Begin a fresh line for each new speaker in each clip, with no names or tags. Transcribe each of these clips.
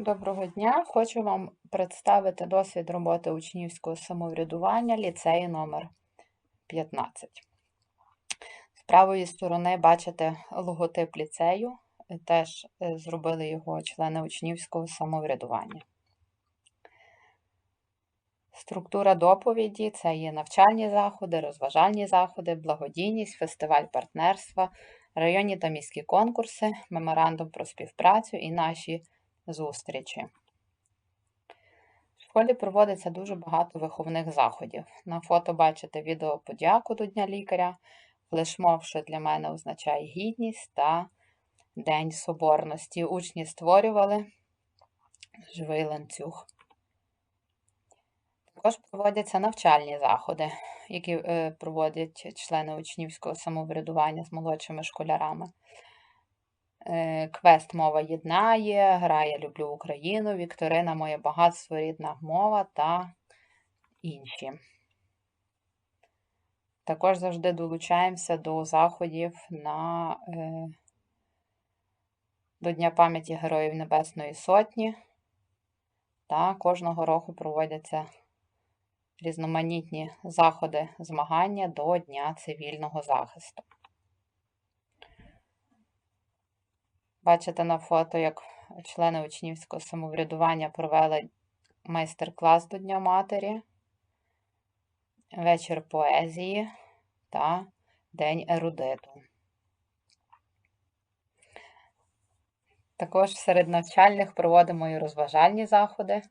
Доброго дня! Хочу вам представити досвід роботи учнівського самоврядування ліцею номер 15. З правої сторони бачите логотип ліцею, теж е, зробили його члени учнівського самоврядування. Структура доповіді це є навчальні заходи, розважальні заходи, благодійність, фестиваль партнерства, районні та міські конкурси, меморандум про співпрацю і наші зустрічі. В школі проводиться дуже багато виховних заходів. На фото бачите відеоподяку до Дня лікаря, флешмоб, що для мене означає гідність та День Соборності. Учні створювали живий ланцюг. Також проводяться навчальні заходи, які е, проводять члени учнівського самоврядування з молодшими школярами. Е, квест Мова єднає, гра Я люблю Україну, Вікторина Моє багатство, рідна мова та інші. Також завжди долучаємося до заходів на, е, до Дня пам'яті Героїв Небесної Сотні. Та кожного року проводяться різноманітні заходи змагання до Дня цивільного захисту. Бачите на фото, як члени учнівського самоврядування провели майстер-клас до Дня Матері, вечір поезії та День ерудиту. Також серед навчальних проводимо і розважальні заходи.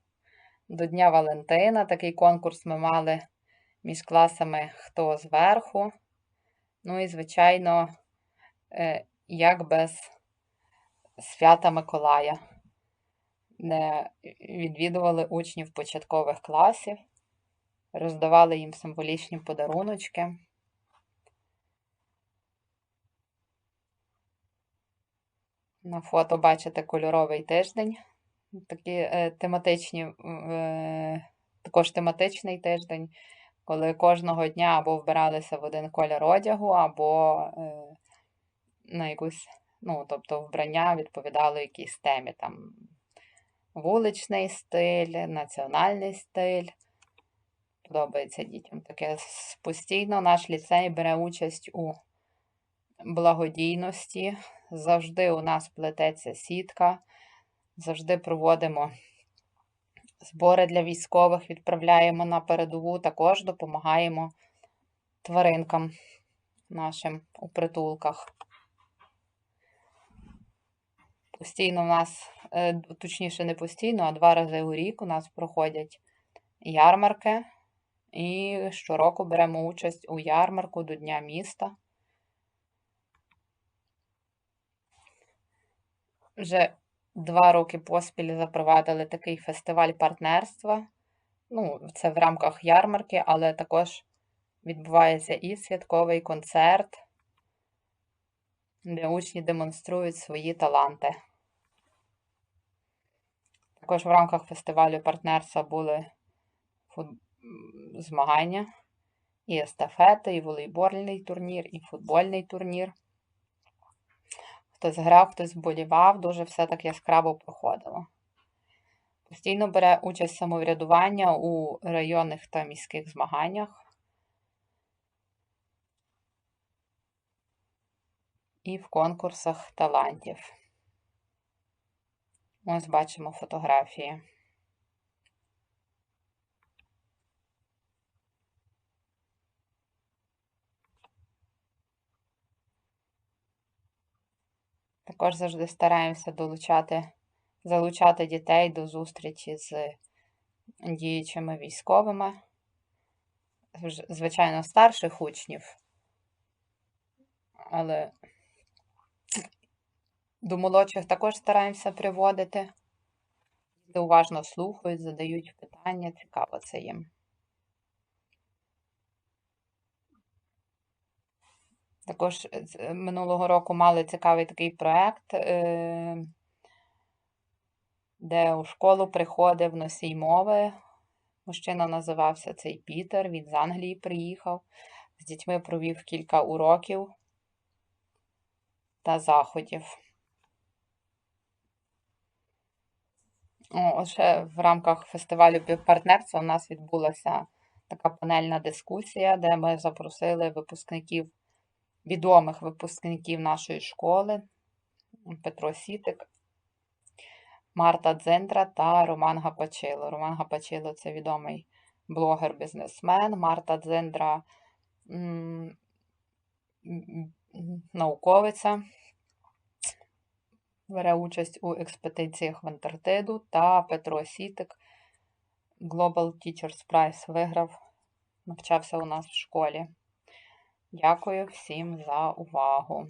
До Дня Валентина такий конкурс ми мали між класами Хто зверху. Ну і, звичайно, е, як без свята Миколая, де відвідували учнів початкових класів, роздавали їм символічні подаруночки. На фото бачите кольоровий тиждень. Такі е, тематичні, е, також тематичний тиждень, коли кожного дня або вбиралися в один колір одягу, або е, на якусь Ну, тобто вбрання відповідало якійсь темі, там вуличний стиль, національний стиль. Подобається дітям таке. Постійно наш ліцей бере участь у благодійності. Завжди у нас плететься сітка, завжди проводимо збори для військових, відправляємо на передову, також допомагаємо тваринкам нашим у притулках. Постійно у нас, е, точніше, не постійно, а два рази у рік у нас проходять ярмарки. І щороку беремо участь у ярмарку до Дня міста. Вже два роки поспіль запровадили такий фестиваль партнерства. Ну, це в рамках ярмарки, але також відбувається і святковий концерт, де учні демонструють свої таланти. Також в рамках фестивалю партнерства були змагання, і естафети, і волейбольний турнір, і футбольний турнір. Хтось грав, хтось вболівав, дуже все так яскраво проходило. Постійно бере участь самоврядування у районних та міських змаганнях. І в конкурсах талантів. Ось бачимо фотографії. Також завжди стараємося долучати, залучати дітей до зустрічі з діючими військовими, звичайно, старших учнів, але до молодших також стараємося приводити. Діти уважно слухають, задають питання, цікаво це їм. Також е, минулого року мали цікавий такий проєкт, е, де у школу приходив носій мови. Мужчина називався цей Пітер, він з Англії приїхав. З дітьми провів кілька уроків та заходів. О, ще в рамках фестивалю партнерства у нас відбулася така панельна дискусія, де ми запросили випускників, відомих випускників нашої школи Петро Сітик, Марта Дзендра та Роман Гапачило. Роман Гапачило це відомий блогер-бізнесмен. Марта Дзендра науковиця. Бере участь у експедиціях в Антарктиду та Петро Сітик Global Teachers Prize виграв, навчався у нас в школі. Дякую всім за увагу.